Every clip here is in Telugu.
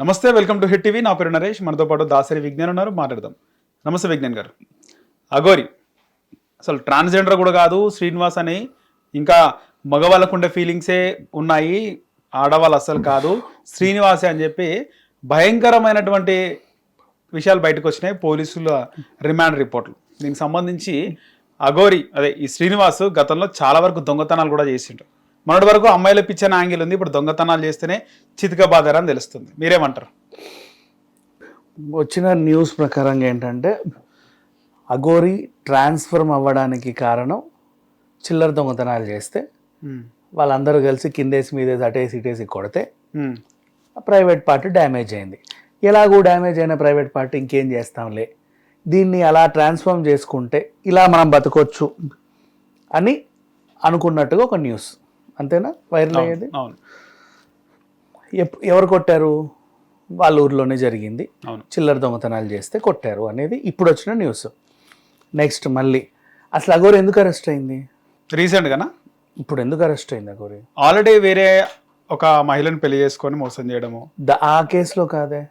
నమస్తే వెల్కమ్ టు హిట్ టీవీ. నా పేరు నరేష్. మనతో పాటు దాసరి విజ్ఞాన్ ఉన్నారు. మాట్లాడదాం. నమస్తే విజ్ఞాన్ గారు. అగోరి అసలు ట్రాన్స్జెండర్ కూడా కాదు శ్రీనివాస్ అని. ఇంకా మగవాళ్ళకు ఉండే ఫీలింగ్సే ఉన్నాయి. ఆడవాళ్ళు అస్సలు కాదు. శ్రీనివాసే అని చెప్పి భయంకరమైనటువంటి విషయాలు బయటకు వచ్చినాయి. పోలీసుల రిమాండ్ రిపోర్ట్లు. దీనికి సంబంధించి అఘోరి అదే ఈ శ్రీనివాస్ గతంలో చాలా వరకు దొంగతనాలు కూడా చేసిండు మొన్నటి వరకు అమ్మాయిల పిచ్చని యాంగిల్ ఉంది. ఇప్పుడు దొంగతనాలు చేస్తేనే చితిక బాధారని తెలుస్తుంది. మీరేమంటారు? వచ్చిన న్యూస్ ప్రకారంగా ఏంటంటే అఘోరి ట్రాన్స్ఫర్మ్ అవ్వడానికి కారణం చిల్లర దొంగతనాలు చేస్తే వాళ్ళందరూ కలిసి కిందేసి మీదేసి అటేసి ఇటేసి కొడితే ప్రైవేట్ పార్టీ డ్యామేజ్ అయింది. ఎలాగూ డ్యామేజ్ అయిన ప్రైవేట్ పార్టీ ఇంకేం చేస్తాంలే? దీన్ని అలా ట్రాన్స్ఫార్మ్ చేసుకుంటే ఇలా మనం బతకొచ్చు అని అనుకున్నట్టుగా ఒక న్యూస్. అంతేనా? వైరల్ అయ్యేది? అవును. ఎవరు కొట్టారు? వాళ్ళ ఊర్లోనే జరిగింది. అవును. చిల్లర దొంగతనాలు చేస్తే కొట్టారు అనేది ఇప్పుడు వచ్చిన న్యూస్. నెక్స్ట్ మళ్ళీ. అసలు అగోరి ఎందుకు అరెస్ట్ అయింది? రీసెంట్గానా? ఇప్పుడు ఎందుకు అరెస్ట్ అయింది అగోరి ఆల్రెడీ వేరే ఒక మహిళను పెళ్ళి చేసుకొని మోసం చేయడము. ద- ఆ కేసులో కాదే?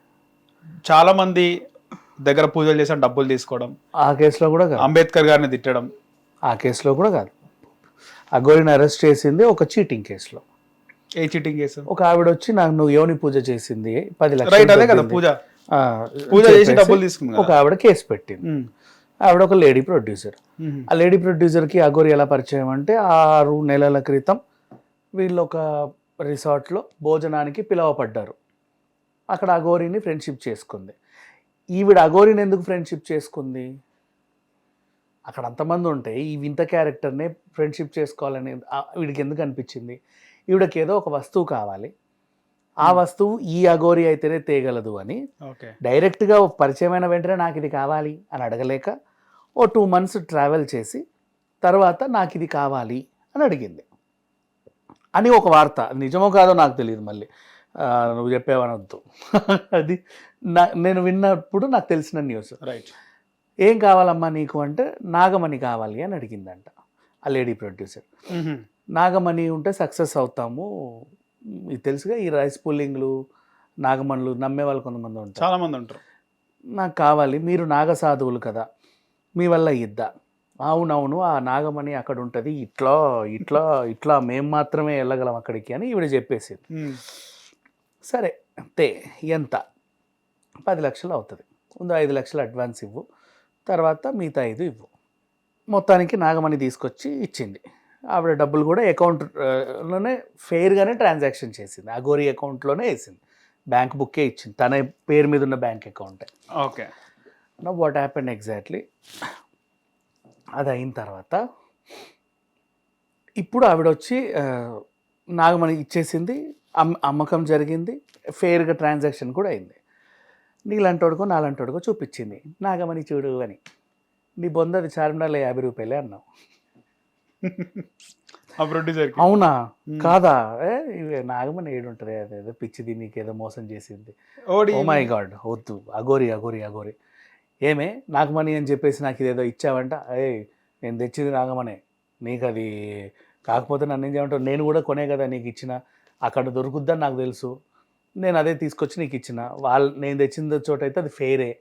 చాలా మంది దగ్గర పూజలు చేసిన డబ్బులు తీసుకోవడం. ఆ కేసులో కూడా కాదు. అంబేద్కర్ గారిని తిట్టడం. ఆ కేసులో కూడా కాదు. అగోరిని అరెస్ట్ చేసింది ఒక చీటింగ్ కేసులో. ఏ చీటింగ్ కేసు? ఒక ఆవిడ వచ్చి నాకు నువ్వు యోని పూజ చేసింది పది లక్షలు కదా. పూజ. పూజ చేసి డబ్బులు తీసుకుంది ఒక ఆవిడ కేసు పెట్టింది. ఆవిడ ఒక లేడీ ప్రొడ్యూసర్. ఆ లేడీ ప్రొడ్యూసర్కి అగోరి ఎలా పరిచయం అంటే ఆరు నెలల క్రితం వీళ్ళు ఒక రిసార్ట్లో భోజనానికి పిలువపడ్డారు. అక్కడ అగోరిని ఫ్రెండ్షిప్ చేసుకుంది. ఈవిడ అగోరిని ఎందుకు ఫ్రెండ్షిప్ చేసుకుంది? అక్కడ అంతమంది ఉంటే ఈ వింత క్యారెక్టర్నే ఫ్రెండ్షిప్ చేసుకోవాలని వీడికి ఎందుకు అనిపించింది? ఈవిడకి ఏదో ఒక వస్తువు కావాలి. ఆ వస్తువు ఈ అగోరి అయితేనే తేగలదు అని డైరెక్ట్గా పరిచయమైన వెంటనే నాకు ఇది కావాలి అని అడగలేక ఓ టూ మంత్స్ ట్రావెల్ చేసి తర్వాత నాకు ఇది కావాలి అని అడిగింది. అని ఒక వార్త నిజమో కాదో నాకు తెలియదు మళ్ళీ. నువ్వు చెప్పేవనొద్దు. అది నా నేను విన్నప్పుడు నాకు తెలిసిన న్యూస్. రైట్ ఏం కావాలమ్మా నీకు అంటే నాగమణి కావాలి అని అడిగిందంట ఆ లేడీ ప్రొడ్యూసర్. నాగమణి ఉంటే సక్సెస్ అవుతాము. ఇది తెలుసుగా ఈ రైస్ పుల్లింగ్లు నాగమణులు నమ్మే వాళ్ళు కొంతమంది ఉంటారు. చాలా మంది ఉంటారు. నాకు కావాలి మీరు నాగ సాధువులు కదా మీ వల్ల ఇద్దా? అవునవును ఆ నాగమణి అక్కడ ఉంటుంది ఇట్లా ఇట్లా ఇట్లా మేము మాత్రమే వెళ్ళగలం అక్కడికి అని ఈవిడ చెప్పేసింది. సరే అంతే ఎంత? పది లక్షలు అవుతుంది. ముందు ఐదు లక్షలు అడ్వాన్స్ ఇవ్వు. తర్వాత మిగతా ఐదు ఇవ్వు. మొత్తానికి నాగమణి తీసుకొచ్చి ఇచ్చింది. ఆవిడ డబ్బులు కూడా అకౌంట్లోనే ఫెయిర్గానే ట్రాన్సాక్షన్ చేసింది. అగోరి అకౌంట్లోనే వేసింది. బ్యాంక్ బుక్కే ఇచ్చింది. తన పేరు మీద ఉన్న bank అకౌంటే okay. No what happen exactly అది అయిన తర్వాత ఇప్పుడు ఆవిడ వచ్చి నాగమణి ఇచ్చేసింది. అమ్ అమ్మకం జరిగింది. ఫెయిర్గా ట్రాన్సాక్షన్ కూడా అయింది. నీలాంటోడుకో నాలంటోడుకో చూపించింది. నాగమణి చూడు అని. నీ బొందది చార్మినార్లో యాభై రూపాయలే అన్నావు. అవునా? కాదా? ఏ, ఇవే నాగమణి ఏడుంటుంది అదేదో పిచ్చిది నీకేదో మోసం చేసింది. ఓడి. ఓ మై గాడ్ వద్దు అగోరి అగోరి అగోరి ఏమే నాగమణి అని చెప్పేసి నాకు ఇదేదో ఇచ్చావంట? అయ్యే నేను తెచ్చింది నాగమనే నీకు అది కాకపోతే నన్ను ఏం చేయమంటావు? నేను కూడా కొనే కదా నీకు ఇచ్చిన. అక్కడ దొరుకుద్దని నాకు తెలుసు. నేను అదే తీసుకొచ్చి నీకు ఇచ్చిన. వాళ్ళు నేను తెచ్చిన చోట అయితే అది ఫెయిరే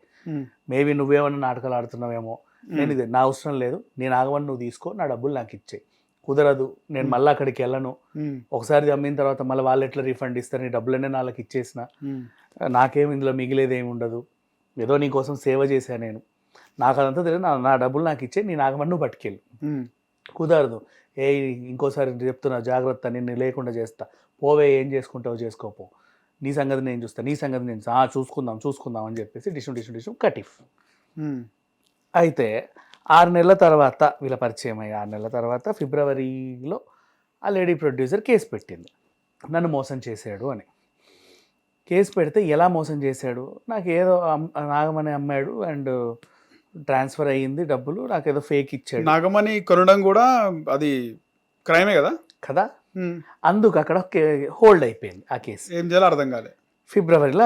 మేబీ నువ్వేమన్నా నాటకాలు ఆడుతున్నావేమో. నేను ఇది నా అవసరం లేదు. నేను ఆగమని నువ్వు తీసుకో నా డబ్బులు నాకు ఇచ్చేయి కుదరదు. నేను మళ్ళీ అక్కడికి వెళ్ళను. ఒకసారి అమ్మిన తర్వాత మళ్ళీ వాళ్ళు ఎట్లా రీఫండ్ ఇస్తారు? నీ డబ్బులనే వాళ్ళకి ఇచ్చేసిన. నాకేం ఇందులో మిగిలేది ఏమి ఉండదు. ఏదో నీ కోసం సేవ చేశాను నేను. నాకు అదంతా తెలియదు. నా డబ్బులు నాకు ఇచ్చే నీ నాగమని నువ్వు పట్టుకెళ్ళు. కుదరదు. ఏ ఇంకోసారి చెప్తున్నా జాగ్రత్త నిన్ను లేకుండా చేస్తా. పోవే ఏం చేసుకుంటావు చేసుకోపో. నీ సంగతి నేను చూస్తా నీ సంగతి నేను ఆ, చూసుకుందాం చూసుకుందాం అని చెప్పేసి డిషు డిషు డిషు కటిఫ్ అయితే ఆరు నెలల తర్వాత వీళ్ళ పరిచయం అయ్యి ఆరు నెలల తర్వాత ఫిబ్రవరిలో ఆ లేడీ ప్రొడ్యూసర్ కేసు పెట్టింది. నన్ను మోసం చేశాడు అని. కేసు పెడితే ఎలా మోసం చేశాడు? నాకు ఏదో నాగమని అమ్మాడు అండ్ ట్రాన్స్ఫర్ అయ్యింది డబ్బులు నాకు ఏదో ఫేక్ ఇచ్చాడు. నాగమణి కొనడం కూడా అది క్రైమే కదా? కదా? అందుకు అక్కడ హోల్డ్ అయిపోయింది ఆ కేసు. ఏం చేయాలో అర్థం కాలే. ఫిబ్రవరిలో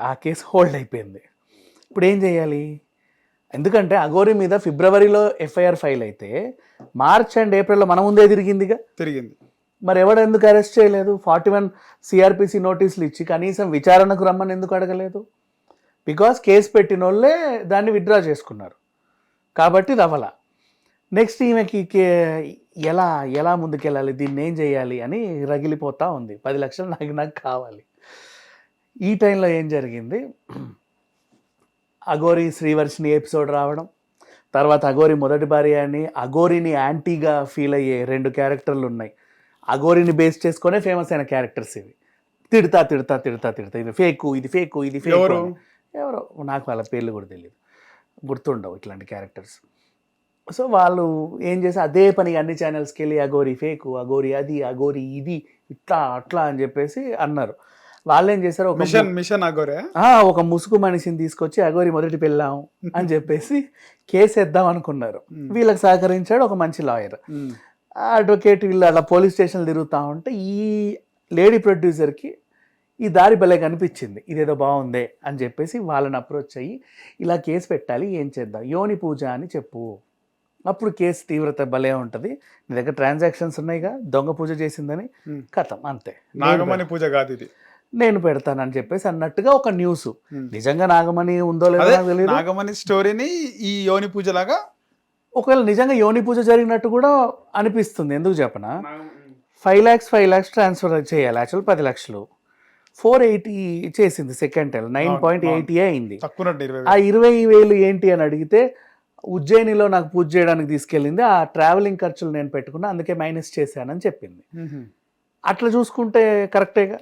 ఆ కేసు హోల్డ్ అయిపోయింది. ఇప్పుడు ఏం చేయాలి? ఎందుకంటే అగోరి మీద ఫిబ్రవరిలో ఎఫ్ఐఆర్ ఫైల్ అయితే మార్చ్ అండ్ ఏప్రిల్లో మన ముందే తిరిగిందిగా? తిరిగింది. మరి ఎవడు ఎందుకు అరెస్ట్ చేయలేదు? ఫార్టీ వన్ సిఆర్పిసి నోటీసులు ఇచ్చి కనీసం విచారణకు రమ్మని ఎందుకు అడగలేదు? బికాస్ కేసు పెట్టిన వాళ్ళే దాన్ని విత్డ్రా చేసుకున్నారు. కాబట్టి రవల నెక్స్ట్ ఈమెకి ఎలా ఎలా ముందుకెళ్ళాలి దీన్ని ఏం చేయాలి అని రగిలిపోతా ఉంది. పది లక్షలు నాకు నాకు కావాలి. ఈ టైంలో ఏం జరిగింది? అఘోరి శ్రీవర్షిని ఎపిసోడ్ రావడం తర్వాత అఘోరి మొదటి భార్య అని అఘోరిని యాంటీగా ఫీల్ అయ్యే రెండు క్యారెక్టర్లు ఉన్నాయి. అఘోరిని బేస్ చేసుకునే ఫేమస్ అయిన క్యారెక్టర్స్ ఇవి. తిడతా తిడతా తిడతా తిడతా. ఇది ఫేకు ఇది ఫేకు ఇది ఫేకు ఎవరు? నాకు వాళ్ళ పేర్లు కూడా తెలియదు గుర్తుండవు ఇట్లాంటి క్యారెక్టర్స్ సో వాళ్ళు ఏం చేసి అదే పని అన్ని ఛానల్స్కి వెళ్ళి అగోరి ఫేకు అగోరి అది అగోరి ఇది ఇట్లా అట్లా అని చెప్పేసి అన్నారు. వాళ్ళు ఏం చేశారు ఒక మిషన్ మిషన్ అగోరే ఒక ముసుగు మనిషిని తీసుకొచ్చి అగోరి మొదటి పెళ్ళాం అని చెప్పేసి కేసు వేద్దాం అనుకున్నారు వీళ్ళకి సహకరించాడు ఒక మంచి లాయర్. అడ్వకేట్ వీళ్ళు అలా పోలీస్ స్టేషన్ తిరుగుతూ ఉంటే ఈ లేడీ ప్రొడ్యూసర్కి ఈ దారి భలే కనిపించింది. ఇదేదో బాగుందే అని చెప్పేసి వాళ్ళని అప్రోచ్ అయ్యి ఇలా కేసు పెట్టాలి ఏం చేద్దాం? యోని పూజ అని చెప్పు. అప్పుడు కేసు తీవ్రత భలే ఉంటుంది. నీ దగ్గర ట్రాన్సాక్షన్స్ ఉన్నాయిగా దొంగ పూజ చేసిందని. కథం అంతే. నాగమణి పూజ కాదు ఇది. నేను పెడతానని చెప్పేసి అన్నట్టుగా ఒక న్యూస్. నిజంగా నాగమణి ఉందో లేదో తెలియదు నాగమణి స్టోరీని ఈ యోని పూజ లాగా ఒకవేళ నిజంగా యోని పూజ జరిగినట్టు కూడా అనిపిస్తుంది. ఎందుకు చెప్పనా? Five lakhs five lakhs transfer చేయాలి. యాక్చువల్ పది లక్షలు. ఫోర్ ఎయిటీ చేసింది second time. Nine point. Eighty అయింది. ఆ ఇరవై వేలు ఏంటి అని అడిగితే ఉజ్జయినిలో నాకు పూజ చేయడానికి తీసుకెళ్ళింది. ఆ ట్రావెలింగ్ ఖర్చులు నేను పెట్టుకున్నా అందుకే మైనస్ చేశానని చెప్పింది. అట్లా చూసుకుంటే కరెక్టేగా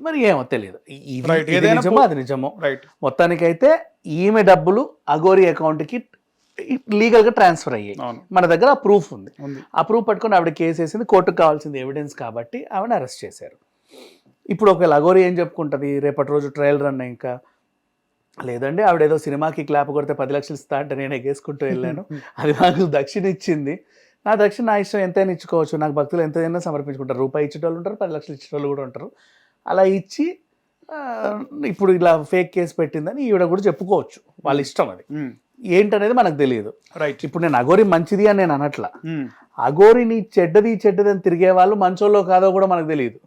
మరి ఏమో తెలియదు. ఇది నిజమో అది నిజమో. మొత్తానికైతే ఈమె డబ్బులు అగోరి అకౌంట్కి లీగల్గా ట్రాన్స్ఫర్ అయ్యాయి. మన దగ్గర ఆ ప్రూఫ్ ఉంది. ఉంది. ఆ ప్రూఫ్ పట్టుకొని ఆవిడ కేసు వేసింది కోర్టుకు కావాల్సింది ఎవిడెన్స్ కాబట్టి ఆవిడ అరెస్ట్ చేశారు. ఇప్పుడు ఒకవేళ అగోరి ఏం చెప్పుకుంటుంది? రేపటి రోజు ట్రయల్ రన్ ఇంకా? లేదండి ఆవిడ ఏదో సినిమాకి క్లాప్ కొడితే పది లక్షలు ఇస్తా అంటే నేను ఎగేసుకుంటూ వెళ్ళాను. అది నాకు దక్షిణ ఇచ్చింది. నా దక్షిణ నా ఇష్టం ఎంతైనా ఇచ్చుకోవచ్చు. నాకు భక్తులు ఎంతైనా సమర్పించుకుంటారు. రూపాయి ఇచ్చేటోళ్ళు ఉంటారు పది లక్షలు ఇచ్చేటోళ్ళు కూడా ఉంటారు. అలా ఇచ్చి ఇప్పుడు ఇలా ఫేక్ కేసు పెట్టిందని ఈవిడ కూడా చెప్పుకోవచ్చు. వాళ్ళ ఇష్టం అది. ఏంటనేది మనకు తెలియదు. రైట్ ఇప్పుడు నేను అగోరి మంచిది అని నేను అనట్లా. అగోరిని చెడ్డది చెడ్డది అని తిరిగే వాళ్ళు మంచోళ్ళో కాదో కూడా మనకు తెలియదు.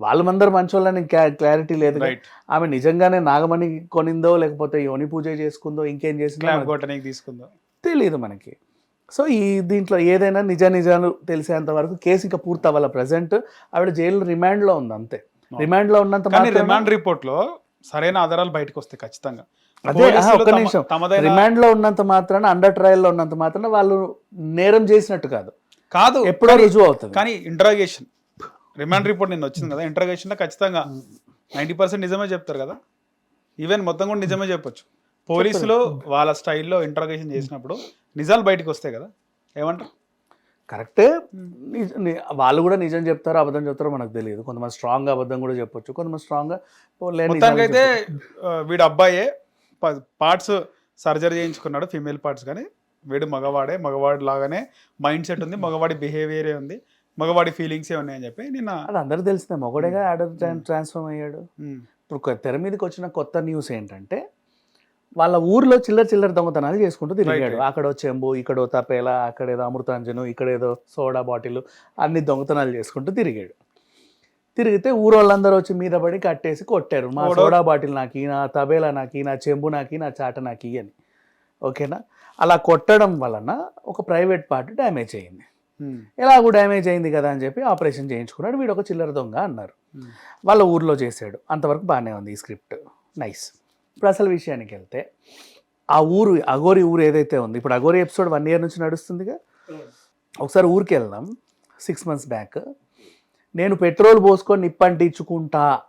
వాళ్ళందరూ మంచోళ్ళని క్లారిటీ లేదు రైట్ ఆమె నిజంగానే నాగమణి కొనిందో లేకపోతే యోని పూజ చేసుకుందో ఇంకేం చేసిందో తీసుకుందాం. తెలియదు మనకి. సో ఈ దీంట్లో ఏదైనా నిజ నిజాలు తెలిసేంత వరకు కేసు ఇంకా పూర్తి అవ్వాలి ప్రజెంట్ ఆవిడ జైలు రిమాండ్లో ఉంది అంతే రిమాండ్లో ఉన్నంత రిమాండ్ రిపోర్ట్లో సరైన ఆధారాలు బయటకు వస్తాయి ఖచ్చితంగా. అదే ఒక్క నిమిషం. రిమాండ్లో ఉన్నంత మాత్రాన అండర్ ట్రయల్లో ఉన్నంత మాత్రాన వాళ్ళు నేరం చేసినట్టు కాదు. కాదు. ఎప్పుడో రుజువు అవుతుంది. కానీ ఇంటరాగేషన్ రిమాండ్ రిపోర్ట్ నిన్న వచ్చింది కదా ఇంటరాగేషన్ ఖచ్చితంగా నైంటీ పర్సెంట్ నిజమే చెప్తారు కదా. ఈవెన్ మొత్తం కూడా నిజమే చెప్పొచ్చు. పోలీసులు వాళ్ళ స్టైల్లో ఇంటరాగేషన్ చేసినప్పుడు నిజాలు బయటకు వస్తాయి కదా. ఏమంటారు? కరెక్టే. వాళ్ళు కూడా నిజం చెప్తారో అబద్ధం చెప్తారో మనకు తెలియదు. కొంతమంది స్ట్రాంగ్ అబద్ధం కూడా చెప్పొచ్చు కొంతమంది స్ట్రాంగ్. ఆ, వీడు అబ్బాయే పార్ట్స్ సర్జరీ చేయించుకున్నాడు ఫీమేల్ పార్ట్స్ కానీ. వీడు మగవాడే మగవాడి లాగానే మైండ్ సెట్ ఉంది మగవాడి బిహేవియరే ఉంది. మగవాడి ఫీలింగ్సే ఉన్నాయని చెప్పి నిన్న అది అందరికి తెలిసిందే. మొగడేగా ఆర్డర్ ట్రాన్స్ఫార్మ్ అయ్యాడు. ఇప్పుడు తెర మీదకి వచ్చిన కొత్త న్యూస్ ఏంటంటే వాళ్ళ ఊర్లో చిల్లర చిల్లర దొంగతనాలు చేసుకుంటూ తిరిగాడు. అక్కడో చెంబు ఇక్కడో తపేలా అక్కడేదో అమృతాంజను ఇక్కడేదో సోడా బాటిల్ అన్ని దొంగతనాలు చేసుకుంటూ తిరిగాడు. తిరిగితే ఊరోళ్ళందరూ వచ్చి మీద పడి కట్టేసి కొట్టారు. మా సోడా బాటిల్ నాకి నా తబేలా నాకి నా చెంబు నాకి నా చాట నాకి అని. ఓకేనా? అలా కొట్టడం వలన ఒక ప్రైవేట్ పార్టీ డ్యామేజ్ అయింది. ఎలాగూ డ్యామేజ్ అయింది కదా అని చెప్పి ఆపరేషన్ చేయించుకున్నాడు. వీడు ఒక చిల్లర దొంగ అన్నారు. వాళ్ళ ఊర్లో చేశాడు. అంతవరకు బాగానే ఉంది ఈ స్క్రిప్ట్. నైస్. ఇప్పుడు అసలు విషయానికి వెళ్తే ఆ ఊరు అగోరి ఊరు ఏదైతే ఉంది ఇప్పుడు అగోరి ఎపిసోడ్ వన్ ఇయర్ నుంచి నడుస్తుందిగా? ఒకసారి ఊరికి వెళ్దాం. Six months back. నేను పెట్రోల్ పోసుకొని నిప్పంటించుకుంటా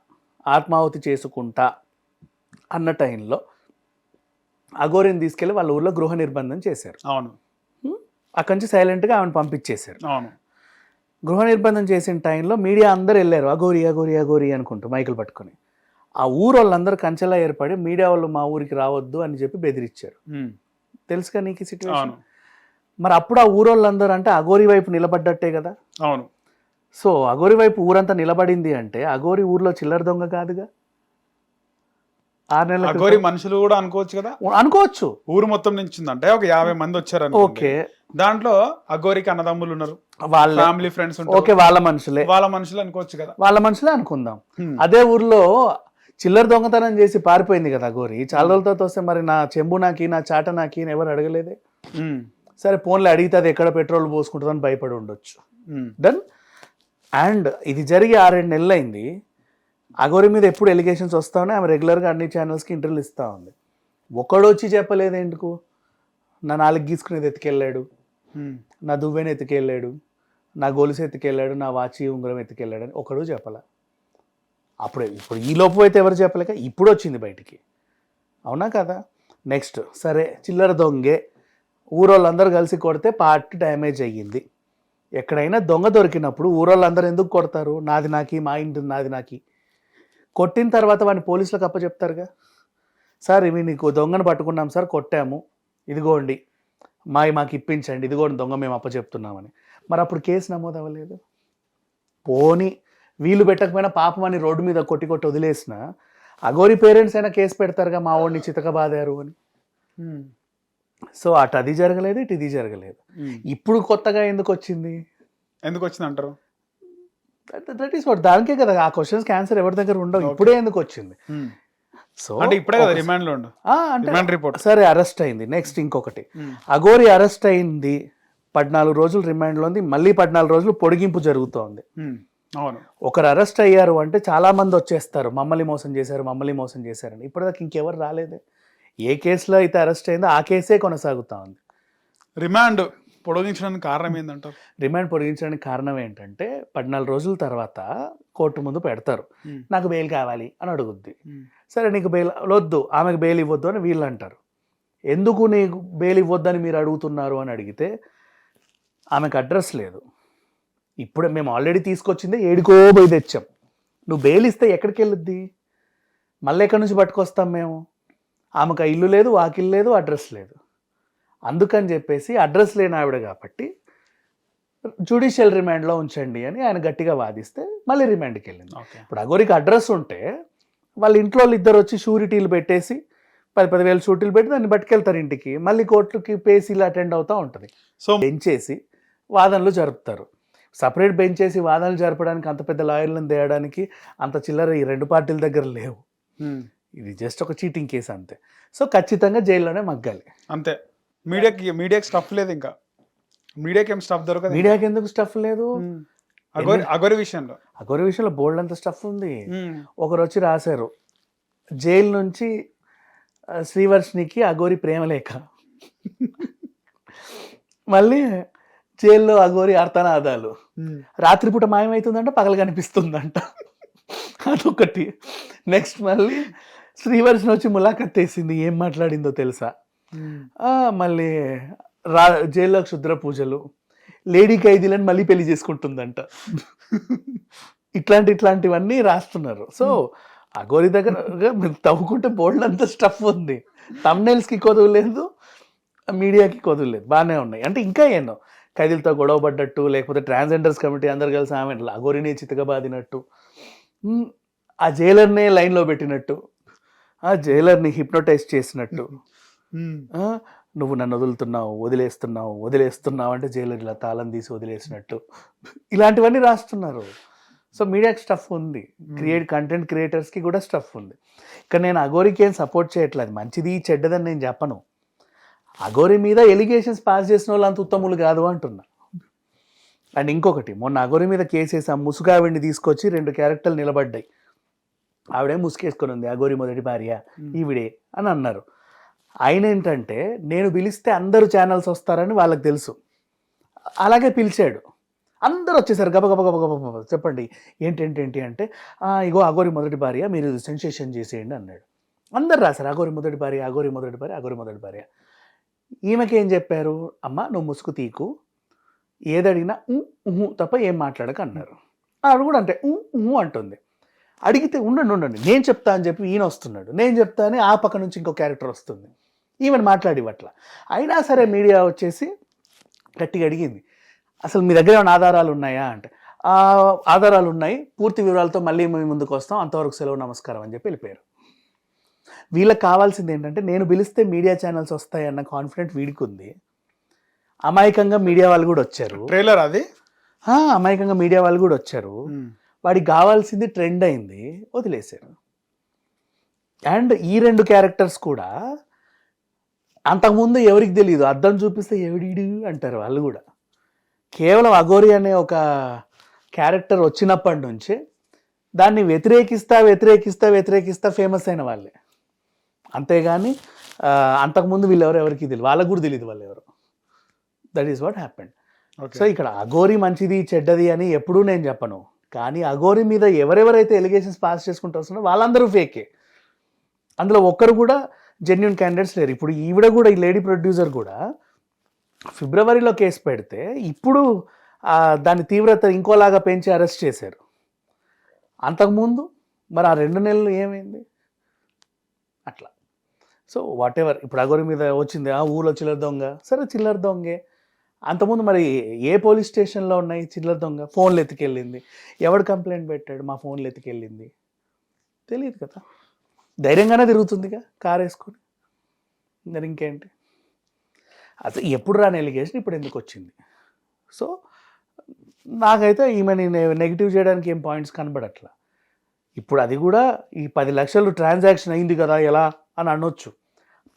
ఆత్మాహుతి చేసుకుంటా అన్న టైంలో అగోరిని తీసుకెళ్ళి వాళ్ళ ఊర్లో గృహ నిర్బంధం చేశారు. అవును? అక్కడి నుంచి సైలెంట్గా ఆమెను పంపించేశారు. అవును. గృహ నిర్బంధం చేసిన టైంలో మీడియా అందరు వెళ్ళారు. అగోరి అగోరి అగోరి అనుకుంటూ మైకులు పట్టుకొని. ఆ ఊరు వాళ్ళందరూ కంచెలా ఏర్పడి మీడియా వాళ్ళు మా ఊరికి రావద్దు అని చెప్పి బెదిరించారు. తెలుసుగా నీకు సిచ్యువేషన్ మరి అప్పుడు ఆ ఊరోళ్ళందరూ అంటే అగోరి వైపు నిలబడ్డట్టే కదా? అవును. సో అగోరి వైపు ఊరంతా నిలబడింది అంటే అగోరి ఊర్లో చిల్లర దొంగ కాదుగా? ఆరు నెలల మనుషులు కూడా అనుకోవచ్చు కదా? అనుకోవచ్చు. ఊరు మొత్తం నుంచి ఉందంటే ఒక యాభై మంది వచ్చారు. ఓకే. దాంట్లో అగోరికి అన్నదమ్ములు ఉన్నారు. వాళ్ళే. ఫ్యామిలీ ఫ్రెండ్స్ ఓకే వాళ్ళ మనుషులే. వాళ్ళ మనుషులు అనుకోవచ్చు కదా. వాళ్ళ మనుషులే అనుకుందాం. అదే ఊర్లో చిల్లర దొంగతనం చేసి పారిపోయింది కదా గోరి చాలా రోజులతో వస్తే మరి నా చెంబు నాకి నా చాట నాకి ఎవరు అడగలేదే? సరే ఫోన్లో అడిగితే అది ఎక్కడ పెట్రోల్ పోసుకుంటుందని భయపడి ఉండొచ్చు. డన్ అండ్ ఇది జరిగి ఆరేడు నెలలు అయింది అగోరి మీద ఎప్పుడు ఎలిగేషన్స్ వస్తా ఉన్నాయి ఆమె రెగ్యులర్గా అన్ని ఛానల్స్కి ఇంటర్వ్యూలు ఇస్తూ ఉంది. ఒకడు వచ్చి చెప్పలేదు ఎందుకు నా నాలుగు గీసుకునేది ఎత్తుకెళ్ళాడు. నా దువ్వెని ఎత్తుకెళ్ళాడు నా గొలుసు ఎత్తుకెళ్ళాడు నా వాచి ఉంగరం ఎత్తుకెళ్ళాడు అని ఒకడు చెప్పాల. అప్పుడే ఇప్పుడు ఈ లోపు అయితే ఎవరు చెప్పలేక ఇప్పుడు వచ్చింది బయటికి. అవునా కదా? నెక్స్ట్ సరే చిల్లర దొంగే. ఊరోళ్ళందరూ కలిసి కొడితే పార్టీ డ్యామేజ్ అయ్యింది. ఎక్కడైనా దొంగ దొరికినప్పుడు ఊరోళ్ళందరూ ఎందుకు కొడతారు? నాది నాకి మా ఇంటి నాది నాకి. కొట్టిన తర్వాత వాడిని పోలీసులకు అప్పచెప్తారుగా? సార్ ఇవి నీకు దొంగను పట్టుకున్నాం సార్ కొట్టాము. ఇదిగోండి మావి మాకు ఇప్పించండి. ఇదిగోండి దొంగ మేము అప్పచెప్తున్నామని. మరి అప్పుడు కేసు నమోదు అవ్వలేదు. పోని వీళ్ళు పెట్టకపోయినా పాపం అని రోడ్డు మీద కొట్టి కొట్టి వదిలేసిన అగోరి పేరెంట్స్ అయినా కేసు పెడతారుగా మా వాడిని చితకబాదారు అని. సో అటు అది జరగలేదు ఇటు ఇది జరగలేదు. ఇప్పుడు కొత్తగా ఎందుకు వచ్చింది? ఎందుకు వచ్చింది అంటారు? దట్ ఈస్ వాట్ దానికే కదా ఆ క్వశ్చన్స్కి ఆన్సర్ ఎవరి దగ్గర ఉండవు. ఇప్పుడే ఎందుకు వచ్చింది. సో అంటే ఇప్పుడే కదా రిమాండ్లో ఉండు. అంటే రిమాండ్ రిపోర్ట్ సరే అరెస్ట్ అయింది. నెక్స్ట్ ఇంకొకటి. అగోరి అరెస్ట్ అయింది. పద్నాలుగు రోజులు రిమాండ్లో ఉంది. మళ్ళీ పద్నాలుగు రోజులు పొడిగింపు జరుగుతోంది. అవును. ఒకరు అరెస్ట్ అయ్యారు అంటే చాలా మంది వచ్చేస్తారు. మమ్మల్ని మోసం చేశారు మమ్మల్ని మోసం చేశారని. ఇప్పటిదాకా ఇంకెవరు రాలేదే. ఏ కేసులో అయితే అరెస్ట్ అయిందో ఆ కేసే కొనసాగుతా ఉంది. రిమాండ్ పొడిగించడానికి కారణం ఏందంటారు? రిమాండ్ పొడిగించడానికి కారణం ఏంటంటే పద్నాలుగు రోజుల తర్వాత కోర్టు ముందు పెడతారు. Hmm. నాకు బెయిల్ కావాలి అని అడుగుద్ది. సరే నీకు బెయిల్ వద్దు ఆమెకు బెయిల్ ఇవ్వద్దు అని వీళ్ళు అంటారు ఎందుకు నీకు బెయిల్ ఇవ్వద్దని మీరు అడుగుతున్నారు అని అడిగితే ఆమెకు అడ్రస్ లేదు. ఇప్పుడే మేము ఆల్రెడీ తీసుకొచ్చింది ఏడుకో పోయి తెచ్చాం. నువ్వు బెయిల్ ఇస్తే ఎక్కడికి వెళ్ళొద్ది? మళ్ళీ ఎక్కడి నుంచి పట్టుకొస్తాం మేము? ఆమెకు ఇల్లు లేదు వాకిల్ లేదు అడ్రస్ లేదు. అందుకని చెప్పేసి అడ్రస్ లేని ఆవిడ కాబట్టి జ్యుడిషియల్ రిమాండ్లో ఉంచండి అని ఆయన గట్టిగా వాదిస్తే మళ్ళీ రిమాండ్కి వెళ్ళింది. ఇప్పుడు అగోరికి అడ్రస్ ఉంటే వాళ్ళ ఇంట్లో వాళ్ళు ఇద్దరు వచ్చి షూరిటీలు పెట్టేసి పది పదివేలు షూరిటీలు పెట్టి దాన్ని పట్టుకెళ్తారు ఇంటికి. మళ్ళీ కోర్టుకి పేసీలు అటెండ్ అవుతూ ఉంటుంది. సో బెంచేసి వాదనలు జరుపుతారు. సపరేట్ బెంచ్ చేసి వాదనలు జరపడానికి అంత పెద్ద లాయర్లను తేయడానికి అంత చిల్లర ఈ రెండు పార్టీల దగ్గర లేవు. ఇది జస్ట్ ఒక చీటింగ్ కేసు అంతే. సో ఖచ్చితంగా జైల్లోనే మగ్గాలి. అంతే. మీడియాకి మీడియాకి స్టఫ్ లేదు ఇంకా. మీడియాకి ఏం స్టఫ్ దొరకదు మీడియాకి ఎందుకు స్టఫ్ లేదు. అగోరి విషయంలో. అగోరి విషయంలో బోల్డ్ అంత స్టఫ్ ఉంది. ఒకరు వచ్చి రాశారు జైలు నుంచి శ్రీవర్షినికి అగోరి ప్రేమలేఖ మళ్ళీ జైల్లో అగోరి అర్థనాదాలు రాత్రిపూట మాయమవుతుందంట పగలు కనిపిస్తుందంట. అదొకటి. నెక్స్ట్ మళ్ళీ శ్రీవర్షిని వచ్చి ములాఖత్ వేసింది ఏం మాట్లాడిందో తెలుసా? మళ్ళీ రా జైల్లో క్షుద్ర పూజలు. లేడీ ఖైదీలను మళ్ళీ పెళ్ళి చేసుకుంటుందంట. ఇట్లాంటి ఇట్లాంటివన్నీ రాస్తున్నారు. సో అగోరి దగ్గర తవ్వుకుంటే బోర్డు అంతా స్టఫ్ ఉంది. కి కొదువు లేదు మీడియాకి కొదువు లేదు. బాగానే ఉన్నాయి. అంటే ఇంకా ఎన్నో. ఖైదీలతో గొడవ పడ్డట్టు లేకపోతే ట్రాన్స్జెండర్స్ కమిటీ అందరు కలిసి ఆమె అగోరిని చితకబాదినట్టు ఆ జైలర్నే లైన్లో పెట్టినట్టు ఆ జైలర్ని హిప్నోటైజ్ చేసినట్టు నువ్వు నన్ను వదులుతున్నావు వదిలేస్తున్నావు వదిలేస్తున్నావు అంటే జైలర్ ఇలా తాళం తీసి వదిలేసినట్టు. ఇలాంటివన్నీ రాస్తున్నారు. సో మీడియాకి స్టఫ్ ఉంది. క్రియేట్ కంటెంట్ క్రియేటర్స్కి కూడా స్టఫ్ ఉంది. ఇక్కడ నేను అగోరికి ఏం సపోర్ట్ చేయట్లేదు. మంచిది చెడ్డదని నేను చెప్పను. అగోరి మీద ఎలిగేషన్స్ పాస్ చేసిన వాళ్ళు అంత ఉత్తములు కాదు అంటున్నా. అండ్ ఇంకొకటి మొన్న అగోరి మీద కేసు వేసి ఆ ముసుగావిడిని తీసుకొచ్చి రెండు క్యారెక్టర్లు నిలబడ్డాయి. ఆవిడే ముసుకేసుకొని ఉంది అగోరి మొదటి భార్య ఈవిడే అని అన్నారు. ఆయన ఏంటంటే నేను పిలిస్తే అందరూ ఛానల్స్ వస్తారని వాళ్ళకి తెలుసు. అలాగే పిలిచాడు. అందరూ వచ్చేసారు. గబ గబ గబ గబ చెప్పండి. ఏంటి ఏంటి? ఏంటి అంటే ఇగో అగోరి మొదటి భార్య మీరు సెన్సేషన్ చేసేయండి అన్నాడు. అందరు రాశారు. అగోరి మొదటి భార్య అగోరి మొదటి భార్య అగోరి మొదటి భార్య. ఈమెకేం చెప్పారు? అమ్మ నువ్వు ముసుగు తీకు. ఏదడిగినా "ఉ, ఉహు" తప్ప ఏం మాట్లాడక అన్నారు ఆవిడ కూడా అంటే "ఉ, అంటుంది. అడిగితే ఉండండి ఉండండి. నేను చెప్తా అని చెప్పి ఈయన వస్తున్నాడు. నేను చెప్తా అని ఆ పక్క నుంచి ఇంకో క్యారెక్టర్ వస్తుంది. ఈమెను మాట్లాడి అట్లా అయినా సరే మీడియా వచ్చేసి గట్టిగా అడిగింది. అసలు మీ దగ్గర ఏమైనా ఆధారాలు ఉన్నాయా? అంటే "ఆ, ఆధారాలు ఉన్నాయి. పూర్తి వివరాలతో మళ్ళీ మేము ముందుకు వస్తాం. అంతవరకు సెలవు నమస్కారం అని చెప్పి వెళ్ళిపోయారు. వీళ్ళకి కావాల్సింది ఏంటంటే నేను పిలిస్తే మీడియా ఛానల్స్ వస్తాయన్న కాన్ఫిడెంట్ వీడికి ఉంది అమాయకంగా మీడియా వాళ్ళు కూడా వచ్చారు. ట్రైలర్ అది? అమాయకంగా మీడియా వాళ్ళు కూడా వచ్చారు. వాడికి కావాల్సింది ట్రెండ్ అయింది వదిలేశారు అండ్ ఈ రెండు క్యారెక్టర్స్ కూడా అంతకుముందు ఎవరికి తెలియదు అద్దం చూపిస్తే ఎవడిడు అంటారు వాళ్ళు కూడా. కేవలం అఘోరి అనే ఒక క్యారెక్టర్ వచ్చినప్పటి నుంచి దాన్ని వ్యతిరేకిస్తా వ్యతిరేకిస్తా వ్యతిరేకిస్తా ఫేమస్ అయిన వాళ్ళే. అంతేగాని అంతకుముందు వీళ్ళు ఎవరు ఎవరికి తెలియదు వాళ్ళకు కూడా తెలియదు వాళ్ళు ఎవరు. That is what happened so ఇక్కడ అఘోరి మంచిది చెడ్డది అని ఎప్పుడూ నేను చెప్పను. కానీ అఘోరి మీద ఎవరెవరైతే ఎలిగేషన్స్ పాస్ చేసుకుంటూ వస్తున్నారో వాళ్ళందరూ ఫేకే అందులో ఒక్కరు కూడా జెన్యున్ క్యాండిడేట్స్ లేరు. ఇప్పుడు ఈవిడ కూడా ఈ లేడీ ప్రొడ్యూసర్ కూడా ఫిబ్రవరిలో కేసు పెడితే ఇప్పుడు దాని తీవ్రత ఇంకోలాగా పెంచి అరెస్ట్ చేశారు. అంతకుముందు మరి ఆ రెండు నెలలు ఏమైంది? అట్లా. సో వాట్ ఎవర్ ఇప్పుడు అగోరి మీద వచ్చింది ఆ ఊళ్ళో చిల్లర దొంగ. సరే చిల్లర దొంగే. అంతకుముందు మరి ఏ పోలీస్ స్టేషన్లో ఉన్నాయి? చిల్లర దొంగ ఫోన్లు ఎత్తుకెళ్ళింది ఎవడు కంప్లైంట్ పెట్టాడు? మా ఫోన్లు ఎత్తుకెళ్ళింది తెలియదు కదా. ధైర్యంగానే తిరుగుతుందిగా కార్ వేసుకొని. మరి ఇంకేంటి? అసలు ఎప్పుడు రాని ఎలిగేషన్ ఇప్పుడు ఎందుకు వచ్చింది? సో నాకైతే ఈమెని నెగిటివ్ చేయడానికి ఏం పాయింట్స్ కనబడట్లా. ఇప్పుడు అది కూడా ఈ పది లక్షలు ట్రాన్సాక్షన్ అయింది కదా ఎలా అని అనొచ్చు.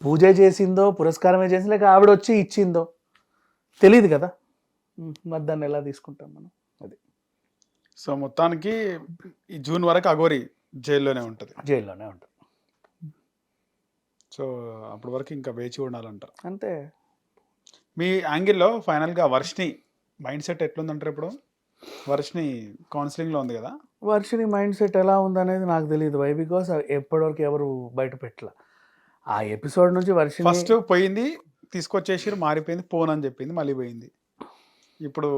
పూజ చేసిందో పురస్కారమే చేసిందో లేక ఆవిడ వచ్చి ఇచ్చిందో. తెలియదు కదా. మరి దాన్ని ఎలా తీసుకుంటాం మనం? అది. సో మొత్తానికి ఈ జూన్ వరకు అగోరి జైల్లోనే ఉంటుంది. జైల్లోనే ఉంటుంది. సో అప్పటి వరకు ఇంకా వేచి ఉండాలంటారు అంతే. మీ యాంగిల్లో ఫైనల్గా వర్షిని మైండ్ సెట్ ఎట్లుందంటారు ఇప్పుడు? వర్షిని కౌన్సిలింగ్లో ఉంది కదా. వర్షిని మైండ్ సెట్ ఎలా ఉందనేది నాకు తెలియదు వై బికాస్ ఎప్పటివరకు ఎవరు బయట పెట్టలే. ఆ ఎపిసోడ్ నుంచి వర్షిని ఫస్ట్ పోయింది తీసుకొచ్చేసి మారిపోయింది పోన్ అని చెప్పింది మళ్ళీ పోయింది. ఇప్పుడు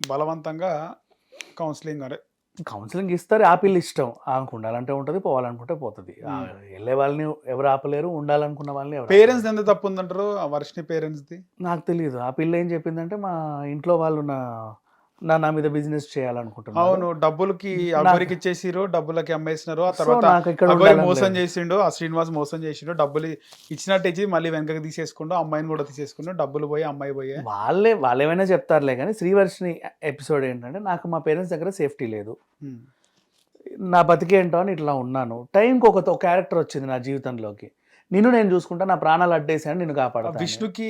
బలవంతంగా కౌన్సిలింగ్ అరే కౌన్సిలింగ్ ఇస్తారు ఆపిల్ ఇష్టం. ఆమెకు ఉండాలంటే ఉంటుంది పోవాలనుకుంటే పోతుంది. వెళ్ళే వాళ్ళని ఎవరు ఆపలేరు ఉండాలనుకున్న వాళ్ళని ఎవరు పేరెంట్స్ ఎంత తప్పు ఉందంటారు ఆ వర్షిని పేరెంట్స్ది. నాకు తెలియదు ఆ పిల్ల ఏం చెప్పిందంటే మా ఇంట్లో వాళ్ళు నా నా నా మీద బిజినెస్ చేయాలనుకుంటున్నారు అవును డబ్బులకి అగోరికి ఇచ్చేసిరు డబ్బులకి అమ్మేసినారు ఆ తర్వాత మోసం. చేసిండు ఆ శ్రీనివాస్ మోసం చేసిండు డబ్బులు ఇచ్చినట్టు ఇచ్చి మళ్ళీ వెనకకి తీసేసుకుండు అమ్మాయిని కూడా తీసేసుకుండు డబ్బులు పోయి అమ్మాయి పోయి. వాళ్ళే వాళ్ళేమైనా చెప్తారులే కానీ శ్రీవర్షిని ఎపిసోడ్ ఏంటంటే నాకు మా పేరెంట్స్ దగ్గర సేఫ్టీ లేదు. నా బతికేంటో అని ఇట్లా ఉన్నాను. టైంకి ఒక క్యారెక్టర్ వచ్చింది నా జీవితంలోకి. నిన్ను నేను చూసుకుంటా నా ప్రాణాలు అడ్డేసాను నిన్ను ఆ కాపాడుతాను విష్ణుకి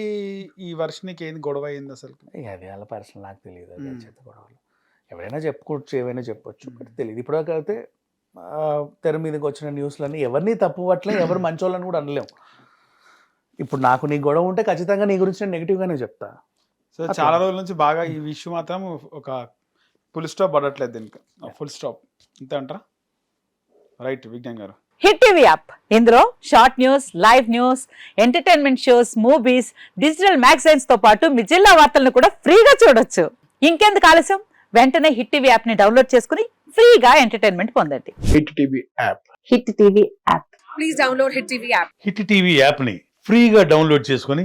ఈ వర్షినికి ఏంది గొడవ అయింది అసలు? అది వాళ్ళ పర్సనల్ నాకు తెలియదు అది. చెత్త గొడవలు. ఎవరైనా చెప్పుకోవచ్చు ఏవైనా చెప్పొచ్చు బట్ తెలియదు. అయితే ఆ, తెర మీదకి వచ్చిన న్యూస్లన్నీ ఎవరిని తప్పు పట్టలే ఎవరు మంచోళ్ళని కూడా అనలేము ఇప్పుడు నాకు నీ గొడవ ఉంటే ఖచ్చితంగా నీ గురించి నేను నెగిటివ్గానే చెప్తా. సో. చాలా రోజుల నుంచి బాగా ఈ విషయం మాత్రం ఒక ఫుల్ స్టాప్ పడట్లేదు దీనికి. ఫుల్ స్టాప్ అంతే అంటారా? రైట్ విజ్ఞాన్ గారు. Hit TV app. ఇందులో short news live news entertainment shows movies digital మ్యాగజైన్స్తో పాటు మీ జిల్లా వార్తలను కూడా ఫ్రీగా చూడొచ్చు. ఇంకెందుకు ఆలస్యం? వెంటనే హిట్ టీవీ యాప్ని డౌన్లోడ్ చేసుకుని ఫ్రీగా ఎంటర్టైన్మెంట్ పొందండి. Hit TV app. Hit TV app. Please download Hit TV app. Hit TV యాప్ని ఫ్రీగా డౌన్లోడ్ చేసుకొని